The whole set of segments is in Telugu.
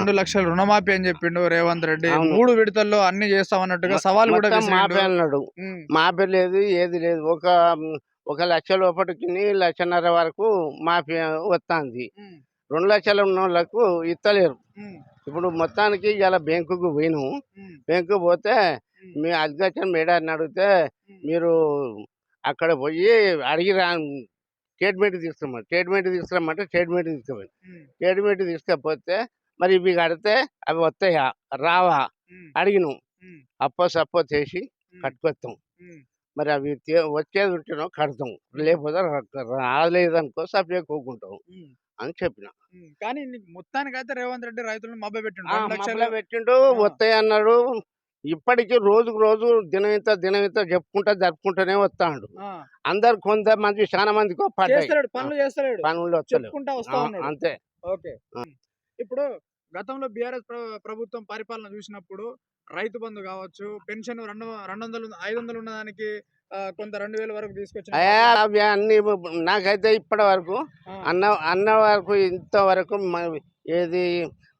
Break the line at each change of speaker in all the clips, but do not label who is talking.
రెండు లక్షల రుణమాఫీ అని చెప్పిండు రేవంత్ రెడ్డి. మూడు విడతల్లో అన్ని చేస్తామన్నట్టుగా సవాల్ కూడా.
మాపే అన్నాడు. మాపే లేదు ఏది లేదు. ఒక ఒక లక్ష లోపలికి లక్షన్నర వరకు మాఫీ వస్తుంది రెండు లక్షలు ఉన్న వాళ్ళకు ఇస్తలేరు ఇప్పుడు మొత్తానికి ఇలా బ్యాంకుకు పోయినాము. బ్యాంకు పోతే మీ అగ్రికల్చర్ మేడాన్ని అడిగితే. మీరు అక్కడ పోయి అడిగి రా స్టేట్మెంట్ తీసుకురమ్మని స్టేట్మెంట్ తీసుకురమ్మంటే స్టేట్మెంట్
ఉమ్,
స్టేట్మెంట్ తీసుకపోతే మరి ఇవి కడితే అవి వస్తాయా? రావా? అడిగినాం. అప్పో సప్పో చేసి కట్టుకొస్తాం. మరి అవి వచ్చేది ఉంటేనో కడతాం. లేకపోతే రాలేదనుకో సపే కూకుంటాం అని చెప్పిన.
కానీ నీకు మొత్తానికైతే రేవంత్ రెడ్డి రైతులను మభ్య పెట్టిండు.
పెట్టిండు. వస్తాయి అన్నాడు. ఇప్పటికీ రోజుకు రోజు దినం ఇంత దినం ఇంత చెప్పుకుంటా జరుపుకుంటూనే వస్తాడు. అందరు కొంతమంది చాలా మందికి
పనులు చేస్తలేడు.
పనులు అంతే.
ఓకే. ఇప్పుడు గతంలో బీఆర్ఎస్ ప్రభుత్వం పరిపాలన చూసినప్పుడు రైతు బంధు కావచ్చు పెన్షన్ రెండు రెండు వందలు ఐదు వందలు ఉన్నదానికి కొంత రెండు వేల వరకు
అవి అన్ని నాకైతే ఇప్పటి వరకు అన్న అన్న వరకు ఇంతవరకు ఏది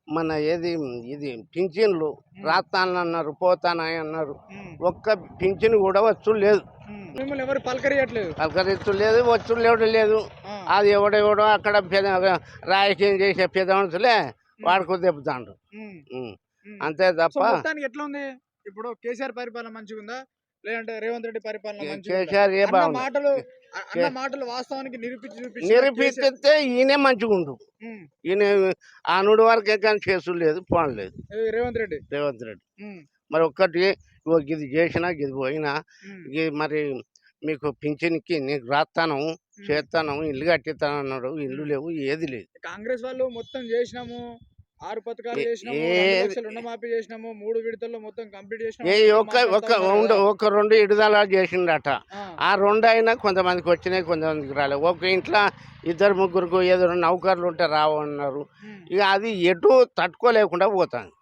మన ఏది ఇది పింఛన్లు రాస్తానన్నారు పోతానని అన్నారు ఒక్క పింఛన్ కూడా వచ్చు లేదు.
ఎవరు పలకరియట్లేదు?
పలకరిస్తు లేదు వచ్చు లేవడం లేదు. అది ఎవడెవడో అక్కడ రాజకీయం చేసే పెద్ద మనుషులే వాడుకో.
ఉమ్.
అంతే తప్ప
ఎట్లా ఉంది ఇప్పుడు కేసీఆర్ పరిపాలన మంచిగా ఉందా? లేదంటే రేవంత్ రెడ్డి పరిపాలన?
కేసీఆర్ ఏ
మాటలు అన్న మాటలు వాస్తవానికి నిరూపించి
నిరూపిస్తే ఈయనే మంచిగుండు ఈయన ఆనుడి వరకే కానీ చేసుడు లేదు పోను లేదు.
రేవంత్ రెడ్డి?
రేవంత్ రెడ్డి. మరి ఒక్కటి ఇది చేసినా ఇది పోయినా మరి మీకు పింఛన్కి నీకు రాస్తాను. చేస్తాను ఇల్లు కట్టిస్తాను అన్నాడు. ఇల్లు లేవు ఏది లేదు.
కాంగ్రెస్ వాళ్ళు మొత్తం చేసినాము. ఆరు పథకాలు చేసినాము రుణమాఫీ చేసినాము మూడు విడతల్లో మొత్తం కంప్లీట్ చేసినాము.
ఏ
మొత్తం
ఒక్క ఒక్క
మాట్లాడుతా ఉన్నారు
ఉండు
కదా.
ఒక రెండు ఇడుదల చేసిండట.
ఆ,
రెండు అయినా కొంతమందికి వచ్చినాయి కొంతమందికి రాలేదు. ఒక ఇంట్లో ఇద్దరు ముగ్గురికి ఏదో నౌకర్లు ఉంటే రావు అన్నారు.
ఉమ్,
ఇక అది ఎటు తట్టుకోలేకుండా పోతాను.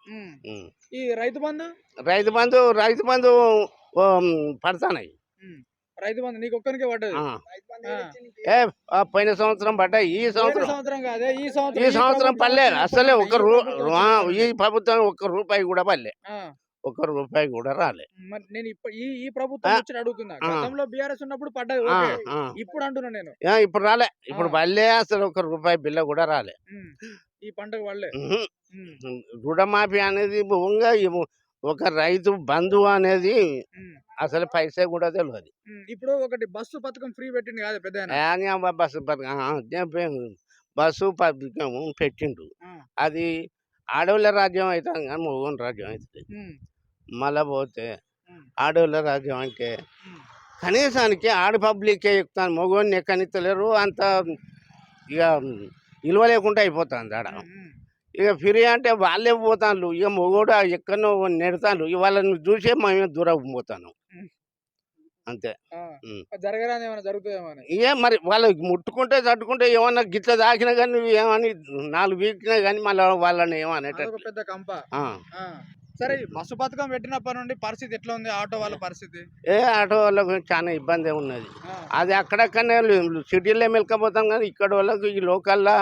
ఈ రైతు బంధు?
రైతు బంధు రైతు బంధు పడతానాయి.
రైతు బంధు నీకు ఒక్కరికే పడ్డది.
ఏ ఆ పోయిన సంవత్సరం పడ్డాయి ఈ సంవత్సరం.
సంవత్సరం కాదే ఈ సంవత్సరం
ఈ సంవత్సరం పల్లె అసలే
ఈ
ఒక రూ ఆ, ఈ ప్రభుత్వం ఒక్క రూపాయి కూడా పల్లె
ఆ,
ఒక్క రూపాయి కూడా రాలే.
మరి నేను ఇప్పుడు ఈ ఈ ప్రభుత్వం
ఆ.
వచ్చి అడుగుతున్నా.
ఆ.
గతంలో బీఆర్ఎస్ ఉన్నప్పుడు పడ్డది
ఆ,
ఓకే.
ఆ.
ఇప్పుడు అంటున్నా నేను.
ఆ, ఇప్పుడు రాలే. ఇప్పుడు
ఆ.
పల్లె అసలు ఒక రూపాయి బిల్ల కూడా రాలే.
ఉమ్, ఈ పంటకు వాళ్ళే
ఉహు.
ఉమ్,
రుణమాఫీ అనేది. ఒక రైతు బంధువు అనేది అసలు పైసే కూడా తెలియదు.
ఇప్పుడు ఒకటి బస్సు పథకం ఫ్రీ పెట్టింది కాదు పెద్ద
బస్సు పథకం. బస్సు పథకం పెట్టిండు. అది ఆడవాళ్ళ రాజ్యం అవుతుంది కానీ మగోని రాజ్యం అవుతుంది మళ్ళా పోతే ఆడవాళ్ళ రాజ్యం అంటే కనీసానికి ఆడ పబ్లికే ఎక్కుతాను మగోడిని ఎక్కనిత్తలేరు. అంత ఇక విలువ లేకుండా అయిపోతుంది ఆడ. ఇక ఫ్రీ అంటే వాళ్ళే పోతాను ఇక మొగోడు ఎక్కడో నెడతాను ఇక వాళ్ళని చూసే మేమే దూరం పోతాను. అంతే.
ఏమైనా
ఇక మరి వాళ్ళకి ముట్టుకుంటే తట్టుకుంటే ఏమన్నా గిట్ల దాకినా కానీ నువ్వు ఏమని నాలుగు వీకినా కానీ మళ్ళీ వాళ్ళని
అదొక
ఏమనేటట్టు
పెద్ద కంప.
ఆ.
ఆ. సరే బస్సు పథకం పెట్టినప్పటి నుండి పరిస్థితి ఎట్లా ఉంది? ఆటో వాళ్ళ పరిస్థితి?
ఏ ఆటో వాళ్ళకు చాలా ఇబ్బంది ఉన్నది. అది అక్కడక్కడనే సిటీలో మెలకపోతాం కానీ ఇక్కడ వాళ్ళకి ఈ లోకల్లా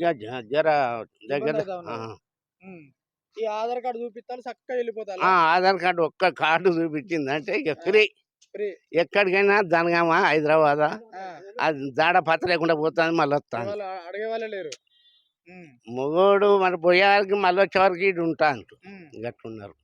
ఇక జర దగ్గర.
ఈ ఆధార్ కార్డు చూపిస్తారు చక్కగా వెళ్ళిపోతారు.
ఆధార్ కార్డు ఒక్క కార్డు చూపించింది అంటే ఇక ఫ్రీ. ఎక్కడికైనా దనగామా హైదరాబాద్? అది దాడ పత్త లేకుండా పోతాను మళ్ళీ వస్తాను
అడిగే వాళ్ళే లేరు.
మొగోడు మరి పోయేవారికి మళ్ళీ వచ్చే వరకు ఇటు ఉంటాను
ఉమ్.
గట్లున్నారు.